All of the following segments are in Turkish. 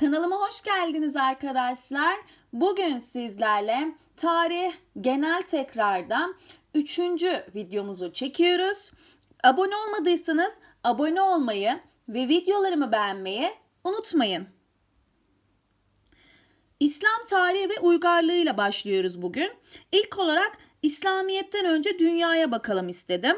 Kanalıma hoş geldiniz arkadaşlar. Bugün sizlerle tarih genel tekrarda 3. videomuzu çekiyoruz. Abone olmadıysanız abone olmayı ve videolarımı beğenmeyi unutmayın. İslam tarihi ve uygarlığıyla başlıyoruz bugün. İlk olarak İslamiyet'ten önce dünyaya bakalım istedim.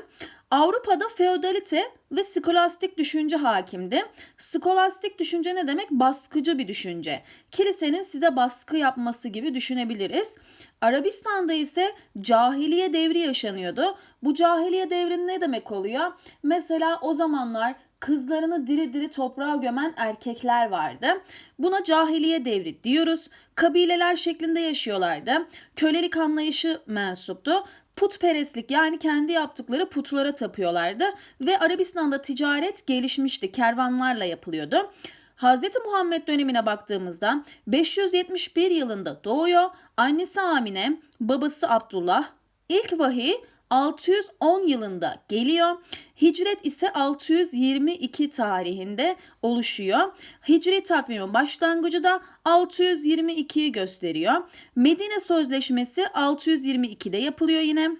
Avrupa'da feodalite ve skolastik düşünce hakimdi. Skolastik düşünce ne demek? Baskıcı bir düşünce. Kilisenin size baskı yapması gibi düşünebiliriz. Arabistan'da ise cahiliye devri yaşanıyordu. Bu cahiliye devri ne demek oluyor? Mesela o zamanlar kızlarını diri diri toprağa gömen erkekler vardı. Buna cahiliye devri diyoruz. Kabileler şeklinde yaşıyorlardı. Kölelik anlayışı mensuptu putperestlik yani kendi yaptıkları putlara tapıyorlardı ve Arabistan'da ticaret gelişmişti. Kervanlarla yapılıyordu. Hz. Muhammed dönemine baktığımızda 571 yılında doğuyor. Annesi Amine, babası Abdullah. İlk vahiy 610 yılında geliyor. Hicret ise 622 tarihinde oluşuyor. Hicri takvimin başlangıcı da 622'yi gösteriyor. Medine Sözleşmesi 622'de yapılıyor yine.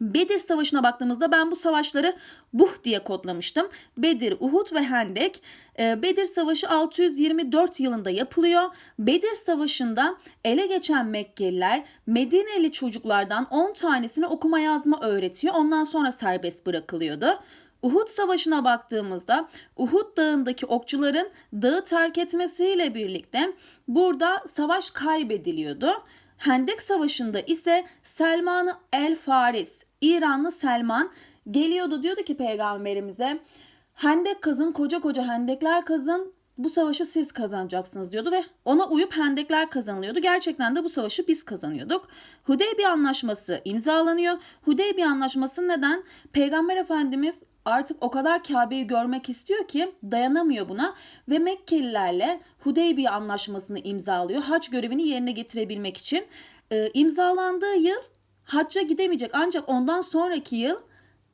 Bedir Savaşı'na baktığımızda ben bu savaşları Buh diye kodlamıştım. Bedir, Uhud ve Hendek. Ee, Bedir Savaşı 624 yılında yapılıyor. Bedir Savaşı'nda ele geçen Mekkeliler Medineli çocuklardan 10 tanesine okuma yazma öğretiyor. Ondan sonra serbest bırakılıyordu. Uhud Savaşı'na baktığımızda Uhud Dağı'ndaki okçuların dağı terk etmesiyle birlikte burada savaş kaybediliyordu. Hendek Savaşı'nda ise Selman el Faris, İranlı Selman geliyordu diyordu ki peygamberimize Hendek kazın, koca koca hendekler kazın, bu savaşı siz kazanacaksınız diyordu ve ona uyup hendekler kazanılıyordu. Gerçekten de bu savaşı biz kazanıyorduk. Hudeybiye Anlaşması imzalanıyor. Hudeybiye Anlaşması neden? Peygamber Efendimiz artık o kadar Kabe'yi görmek istiyor ki dayanamıyor buna ve Mekkelilerle Hudeybiye Anlaşması'nı imzalıyor. Hac görevini yerine getirebilmek için. Ee, imzalandığı yıl hacca gidemeyecek ancak ondan sonraki yıl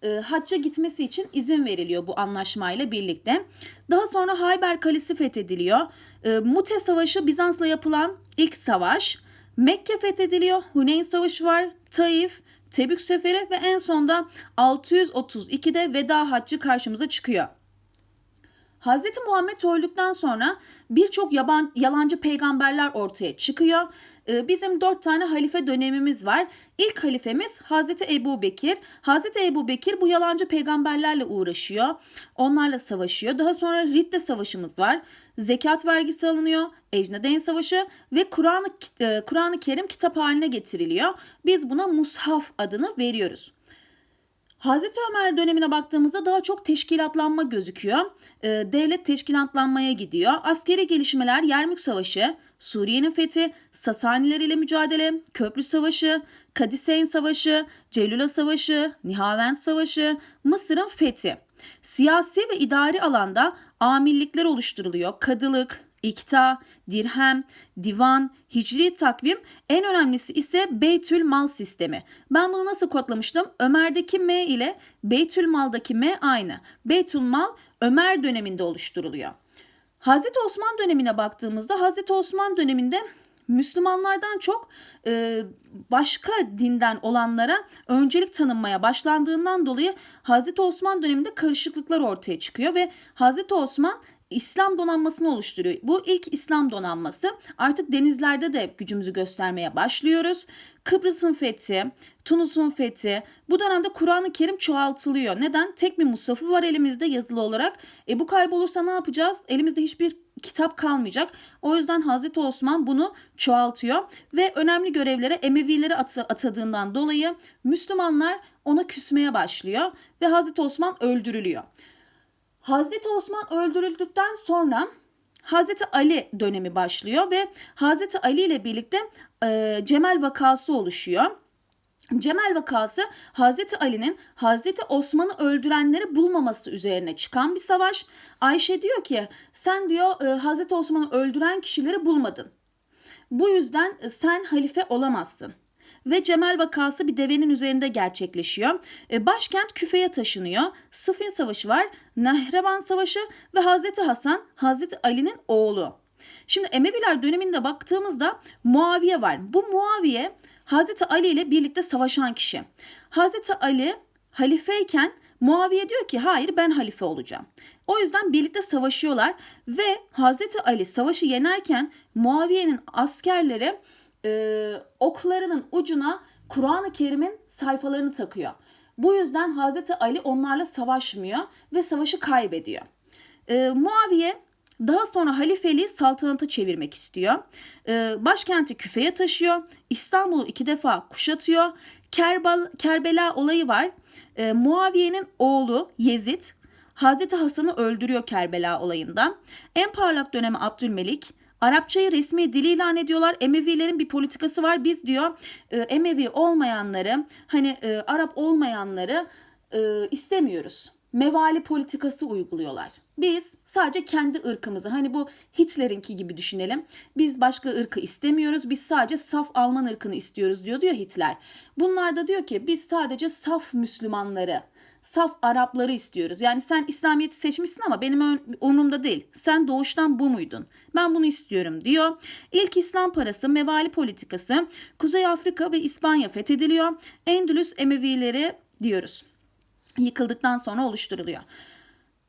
e, hacca gitmesi için izin veriliyor bu anlaşmayla birlikte. Daha sonra Hayber Kalesi fethediliyor. E, Mute Savaşı Bizans'la yapılan ilk savaş. Mekke fethediliyor. Huneyn Savaşı var. Taif, Tebük Seferi ve en sonda 632'de Veda Haccı karşımıza çıkıyor. Hz. Muhammed öldükten sonra birçok yaban, yalancı peygamberler ortaya çıkıyor. Ee, bizim dört tane halife dönemimiz var. İlk halifemiz Hz. Ebu Bekir. Hz. Ebu Bekir bu yalancı peygamberlerle uğraşıyor. Onlarla savaşıyor. Daha sonra Ridde Savaşımız var. Zekat vergisi alınıyor. Ecnedeyn Savaşı ve e, Kur'an-ı Kerim kitap haline getiriliyor. Biz buna Mushaf adını veriyoruz. Hazreti Ömer dönemine baktığımızda daha çok teşkilatlanma gözüküyor. Ee, devlet teşkilatlanmaya gidiyor. Askeri gelişmeler Yermük Savaşı, Suriye'nin fethi, Sasaniler ile mücadele, Köprü Savaşı, Kadiseyn Savaşı, Celula Savaşı, Nihavend Savaşı, Mısır'ın fethi. Siyasi ve idari alanda amillikler oluşturuluyor. Kadılık, İkta, dirhem, divan, hicri takvim en önemlisi ise Beytül Mal sistemi. Ben bunu nasıl kodlamıştım? Ömer'deki M ile Beytül Mal'daki M aynı. Beytül Mal Ömer döneminde oluşturuluyor. Hazreti Osman dönemine baktığımızda Hazreti Osman döneminde Müslümanlardan çok e, başka dinden olanlara öncelik tanınmaya başlandığından dolayı Hazreti Osman döneminde karışıklıklar ortaya çıkıyor ve Hazreti Osman İslam donanmasını oluşturuyor. Bu ilk İslam donanması. Artık denizlerde de gücümüzü göstermeye başlıyoruz. Kıbrıs'ın fethi, Tunus'un fethi. Bu dönemde Kur'an-ı Kerim çoğaltılıyor. Neden? Tek bir musafı var elimizde yazılı olarak. E bu kaybolursa ne yapacağız? Elimizde hiçbir kitap kalmayacak. O yüzden Hazreti Osman bunu çoğaltıyor ve önemli görevlere Emevilere atadığından dolayı Müslümanlar ona küsmeye başlıyor ve Hazreti Osman öldürülüyor. Hazreti Osman öldürüldükten sonra Hazreti Ali dönemi başlıyor ve Hazreti Ali ile birlikte e, Cemal vakası oluşuyor. Cemal vakası Hazreti Ali'nin Hazreti Osman'ı öldürenleri bulmaması üzerine çıkan bir savaş. Ayşe diyor ki sen diyor e, Hazreti Osman'ı öldüren kişileri bulmadın. Bu yüzden sen halife olamazsın ve Cemal vakası bir devenin üzerinde gerçekleşiyor. E, başkent Küfe'ye taşınıyor. Sıfin Savaşı var, Nehrevan Savaşı ve Hazreti Hasan Hazreti Ali'nin oğlu. Şimdi Emeviler döneminde baktığımızda Muaviye var. Bu Muaviye Hazreti Ali ile birlikte savaşan kişi. Hazreti Ali halifeyken Muaviye diyor ki hayır ben halife olacağım. O yüzden birlikte savaşıyorlar ve Hazreti Ali savaşı yenerken Muaviye'nin askerleri e, oklarının ucuna Kur'an-ı Kerim'in sayfalarını takıyor. Bu yüzden Hazreti Ali onlarla savaşmıyor ve savaşı kaybediyor. E, Muaviye daha sonra halifeliği saltanata çevirmek istiyor. Ee, başkenti Küfe'ye taşıyor. İstanbul'u iki defa kuşatıyor. Kerbal, Kerbela olayı var. Ee, Muaviye'nin oğlu Yezid Hazreti Hasan'ı öldürüyor Kerbela olayında. En parlak dönemi Abdülmelik. Arapçayı resmi dil ilan ediyorlar. Emevilerin bir politikası var. Biz diyor e, Emevi olmayanları hani e, Arap olmayanları e, istemiyoruz. Mevali politikası uyguluyorlar. Biz sadece kendi ırkımızı hani bu Hitler'inki gibi düşünelim. Biz başka ırkı istemiyoruz. Biz sadece saf Alman ırkını istiyoruz diyor diyor Hitler. Bunlar da diyor ki biz sadece saf Müslümanları, saf Arapları istiyoruz. Yani sen İslamiyet'i seçmişsin ama benim umurumda değil. Sen doğuştan bu muydun? Ben bunu istiyorum diyor. İlk İslam parası mevali politikası Kuzey Afrika ve İspanya fethediliyor. Endülüs Emevileri diyoruz yıkıldıktan sonra oluşturuluyor.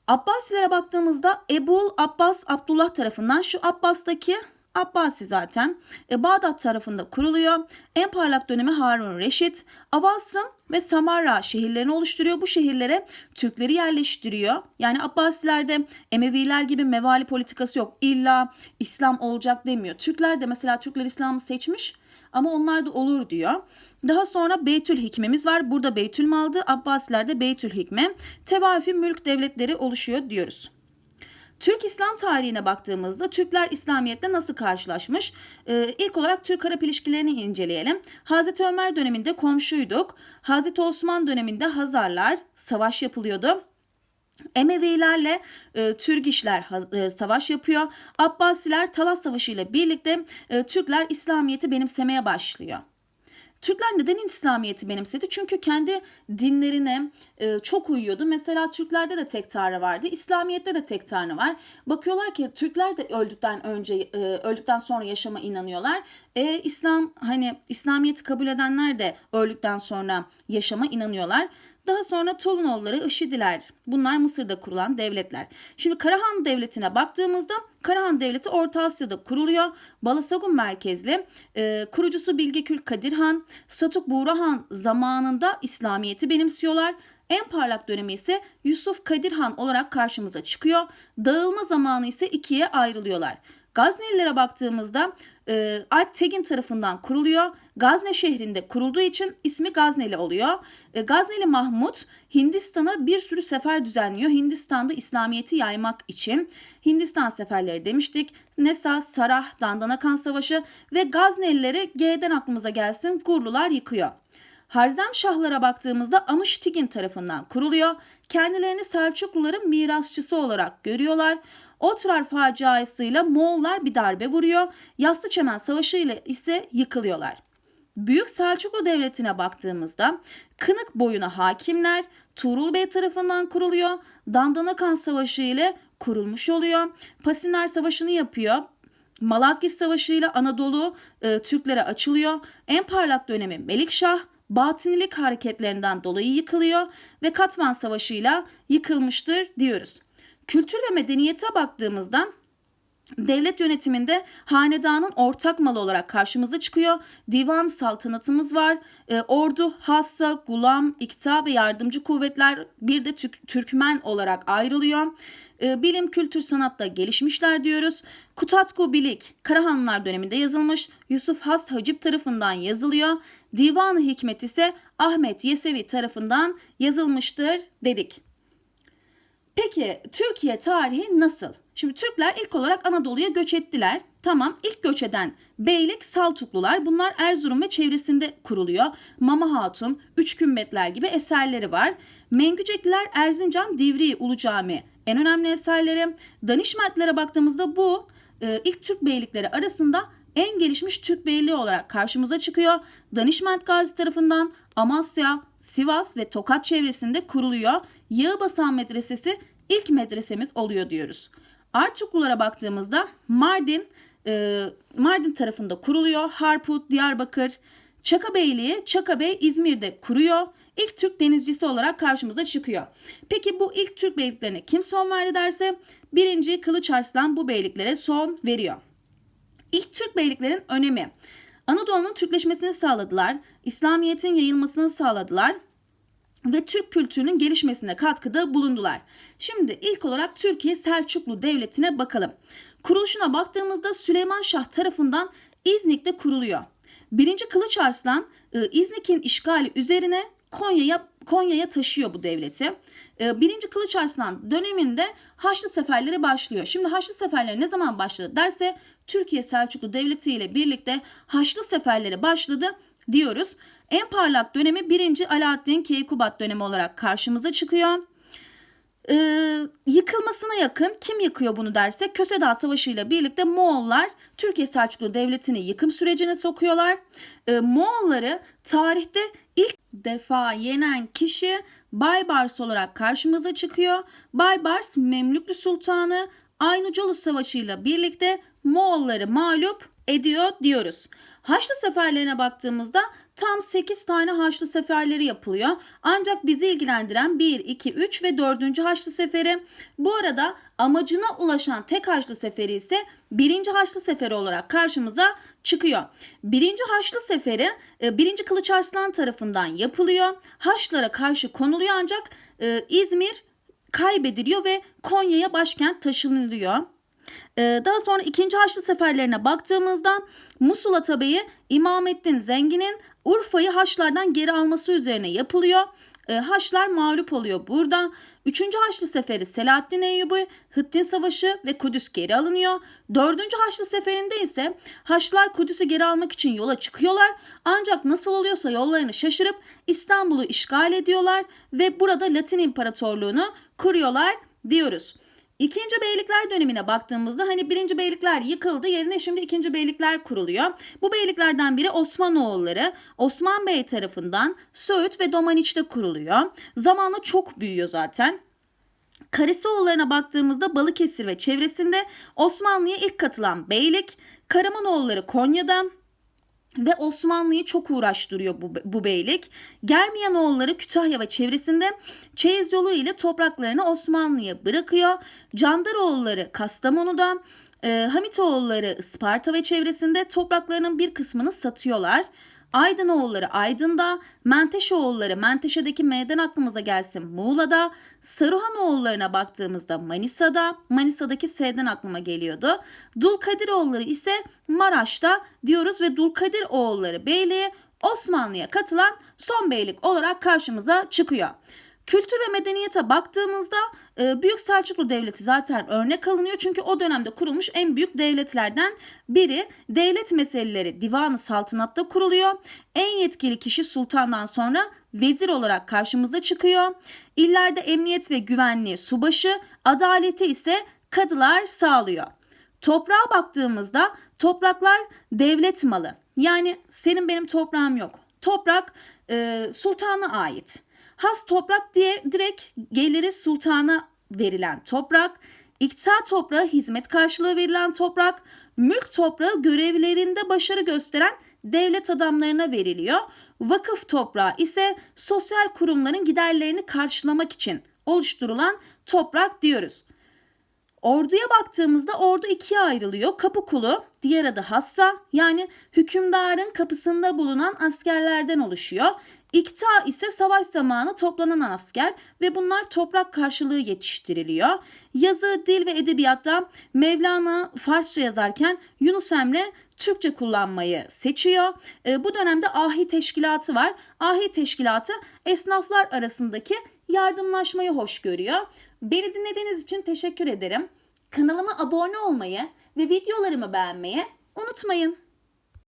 Abbasilere baktığımızda Ebul Abbas Abdullah tarafından şu Abbas'taki Abbasi zaten e, Bağdat tarafında kuruluyor. En parlak dönemi Harun Reşit. Abbasım ve Samarra şehirlerini oluşturuyor. Bu şehirlere Türkleri yerleştiriyor. Yani Abbasilerde Emeviler gibi mevali politikası yok. İlla İslam olacak demiyor. Türkler de mesela Türkler İslam'ı seçmiş ama onlar da olur diyor. Daha sonra Beytül Hikmemiz var. Burada Beytül Mal'dı. Abbasilerde Beytül Hikme. Tevafi mülk devletleri oluşuyor diyoruz. Türk İslam tarihine baktığımızda Türkler İslamiyet'te nasıl karşılaşmış? Ee, ilk olarak Türk-Arap ilişkilerini inceleyelim. Hazreti Ömer döneminde komşuyduk. Hazreti Osman döneminde Hazarlar, savaş yapılıyordu. Emevilerle e, Türgişler e, savaş yapıyor. Abbasiler Talas Savaşı ile birlikte e, Türkler İslamiyet'i benimsemeye başlıyor. Türkler neden İslamiyet'i benimsedi? Çünkü kendi dinlerine e, çok uyuyordu. Mesela Türklerde de tek tanrı vardı. İslamiyet'te de tek tanrı var. Bakıyorlar ki Türkler de öldükten önce e, öldükten sonra yaşama inanıyorlar. E, İslam hani İslamiyet'i kabul edenler de öldükten sonra yaşama inanıyorlar. Daha sonra Tolunoğulları, Işidiler. Bunlar Mısır'da kurulan devletler. Şimdi Karahan Devleti'ne baktığımızda Karahan Devleti Orta Asya'da kuruluyor. Balasagun merkezli. E, kurucusu Bilgekül Kadir Han. Satuk Buğra Han zamanında İslamiyet'i benimsiyorlar. En parlak dönemi ise Yusuf Kadir Han olarak karşımıza çıkıyor. Dağılma zamanı ise ikiye ayrılıyorlar. Gaznelilere baktığımızda e, Alp Tegin tarafından kuruluyor. Gazne şehrinde kurulduğu için ismi Gazneli oluyor. E, Gazneli Mahmut Hindistan'a bir sürü sefer düzenliyor. Hindistan'da İslamiyet'i yaymak için. Hindistan seferleri demiştik. Nesa, Sarah, Dandanakan Savaşı ve Gaznelileri G'den aklımıza gelsin Gurlular yıkıyor. Harzem Şahlara baktığımızda Amıştigin tarafından kuruluyor. Kendilerini Selçukluların mirasçısı olarak görüyorlar. Otrar faciasıyla Moğollar bir darbe vuruyor. Yassıçemen Savaşı ile ise yıkılıyorlar. Büyük Selçuklu Devleti'ne baktığımızda Kınık boyuna hakimler Tuğrul Bey tarafından kuruluyor. Dandanakan Savaşı ile kurulmuş oluyor. Pasinler Savaşı'nı yapıyor. Malazgirt Savaşı ile Anadolu e, Türklere açılıyor. En parlak dönemi Melikşah, Batınilik hareketlerinden dolayı yıkılıyor ve Katman Savaşı ile yıkılmıştır diyoruz. Kültür ve medeniyete baktığımızda Devlet yönetiminde hanedanın ortak malı olarak karşımıza çıkıyor. Divan saltanatımız var. E, ordu, hassa, gulam, ikta ve yardımcı kuvvetler bir de Türk- Türkmen olarak ayrılıyor. E, bilim, kültür, sanatta gelişmişler diyoruz. Kutatku Bilik, Karahanlılar döneminde yazılmış. Yusuf Has Hacip tarafından yazılıyor. Divan-ı Hikmet ise Ahmet Yesevi tarafından yazılmıştır dedik. Peki Türkiye tarihi nasıl? Şimdi Türkler ilk olarak Anadolu'ya göç ettiler. Tamam ilk göç eden beylik Saltuklular. Bunlar Erzurum ve çevresinde kuruluyor. Mama Hatun, Üç Kümbetler gibi eserleri var. Mengücekliler Erzincan, Divriği, Ulu Cami en önemli eserleri. Danişmentlere baktığımızda bu e, ilk Türk beylikleri arasında en gelişmiş Türk beyliği olarak karşımıza çıkıyor. Danişment Gazi tarafından Amasya, Sivas ve Tokat çevresinde kuruluyor. Yağbasan Medresesi ilk medresemiz oluyor diyoruz. Artuklulara baktığımızda Mardin e, Mardin tarafında kuruluyor. Harput, Diyarbakır, Çaka Beyliği, Çaka Bey İzmir'de kuruyor. İlk Türk denizcisi olarak karşımıza çıkıyor. Peki bu ilk Türk beyliklerine kim son verdi derse birinci Kılıç Arslan bu beyliklere son veriyor. İlk Türk beyliklerin önemi. Anadolu'nun Türkleşmesini sağladılar, İslamiyet'in yayılmasını sağladılar ve Türk kültürünün gelişmesine katkıda bulundular. Şimdi ilk olarak Türkiye Selçuklu Devleti'ne bakalım. Kuruluşuna baktığımızda Süleyman Şah tarafından İznik'te kuruluyor. Birinci Kılıç Arslan e, İznik'in işgali üzerine Konya'ya Konya'ya taşıyor bu devleti. E, Birinci Kılıç Arslan döneminde Haçlı seferleri başlıyor. Şimdi Haçlı seferleri ne zaman başladı derse Türkiye Selçuklu Devleti ile birlikte Haçlı seferleri başladı diyoruz. En parlak dönemi 1. Alaaddin Keykubat dönemi olarak karşımıza çıkıyor. Ee, yıkılmasına yakın kim yıkıyor bunu derse Köse Savaşı ile birlikte Moğollar Türkiye Selçuklu Devleti'ni yıkım sürecine sokuyorlar. Ee, Moğolları tarihte ilk defa yenen kişi Baybars olarak karşımıza çıkıyor. Baybars Memlüklü Sultanı Aynucalı Savaşı ile birlikte Moğolları mağlup ediyor diyoruz. Haçlı seferlerine baktığımızda tam 8 tane Haçlı seferleri yapılıyor. Ancak bizi ilgilendiren 1, 2, 3 ve 4. Haçlı seferi. Bu arada amacına ulaşan tek Haçlı seferi ise 1. Haçlı seferi olarak karşımıza çıkıyor. 1. Haçlı seferi 1. Kılıç Arslan tarafından yapılıyor. Haçlılara karşı konuluyor ancak e, İzmir kaybediliyor ve Konya'ya başkent taşınılıyor. Ee, daha sonra ikinci Haçlı seferlerine baktığımızda Musul Atabeyi İmamettin Zengin'in Urfa'yı Haçlardan geri alması üzerine yapılıyor. Ee, Haçlar mağlup oluyor burada. Üçüncü Haçlı Seferi Selahaddin Eyyubi, Hıttin Savaşı ve Kudüs geri alınıyor. Dördüncü Haçlı Seferi'nde ise Haçlılar Kudüs'ü geri almak için yola çıkıyorlar. Ancak nasıl oluyorsa yollarını şaşırıp İstanbul'u işgal ediyorlar ve burada Latin İmparatorluğunu kuruyorlar diyoruz. İkinci beylikler dönemine baktığımızda hani birinci beylikler yıkıldı yerine şimdi ikinci beylikler kuruluyor. Bu beyliklerden biri Osmanoğulları Osman Bey tarafından Söğüt ve Domaniç'te kuruluyor. Zamanla çok büyüyor zaten. Karasioğullarına baktığımızda Balıkesir ve çevresinde Osmanlı'ya ilk katılan beylik, Karamanoğulları Konya'da, ve Osmanlı'yı çok uğraştırıyor bu, bu beylik. Germiyanoğulları Kütahya ve çevresinde çeyiz yolu ile topraklarını Osmanlı'ya bırakıyor. Candaroğulları Kastamonu'da, e, Hamitoğulları Isparta ve çevresinde topraklarının bir kısmını satıyorlar. Aydınoğulları Aydın'da, Menteşoğulları Menteşe'deki M'den aklımıza gelsin Muğla'da, Saruhanoğullarına baktığımızda Manisa'da, Manisa'daki S'den aklıma geliyordu. Dulkadiroğulları ise Maraş'ta diyoruz ve Dulkadiroğulları Beyliği Osmanlı'ya katılan son beylik olarak karşımıza çıkıyor. Kültür ve medeniyete baktığımızda e, Büyük Selçuklu Devleti zaten örnek alınıyor. Çünkü o dönemde kurulmuş en büyük devletlerden biri. Devlet meseleleri Divanı Saltanat'ta kuruluyor. En yetkili kişi sultandan sonra vezir olarak karşımıza çıkıyor. İllerde emniyet ve güvenliği subaşı, adaleti ise kadılar sağlıyor. Toprağa baktığımızda topraklar devlet malı. Yani senin benim toprağım yok. Toprak e, sultana ait. Has toprak diye direkt geliri sultana verilen toprak, İktisat toprağı hizmet karşılığı verilen toprak, mülk toprağı görevlerinde başarı gösteren devlet adamlarına veriliyor. Vakıf toprağı ise sosyal kurumların giderlerini karşılamak için oluşturulan toprak diyoruz. Orduya baktığımızda ordu ikiye ayrılıyor. Kapı kulu, diğer adı hassa yani hükümdarın kapısında bulunan askerlerden oluşuyor. İkta ise savaş zamanı toplanan asker ve bunlar toprak karşılığı yetiştiriliyor. Yazı, dil ve edebiyatta Mevlana Farsça yazarken Yunus Emre Türkçe kullanmayı seçiyor. E, bu dönemde ahi teşkilatı var. Ahi teşkilatı esnaflar arasındaki yardımlaşmayı hoş görüyor. Beni dinlediğiniz için teşekkür ederim. Kanalıma abone olmayı ve videolarımı beğenmeyi unutmayın.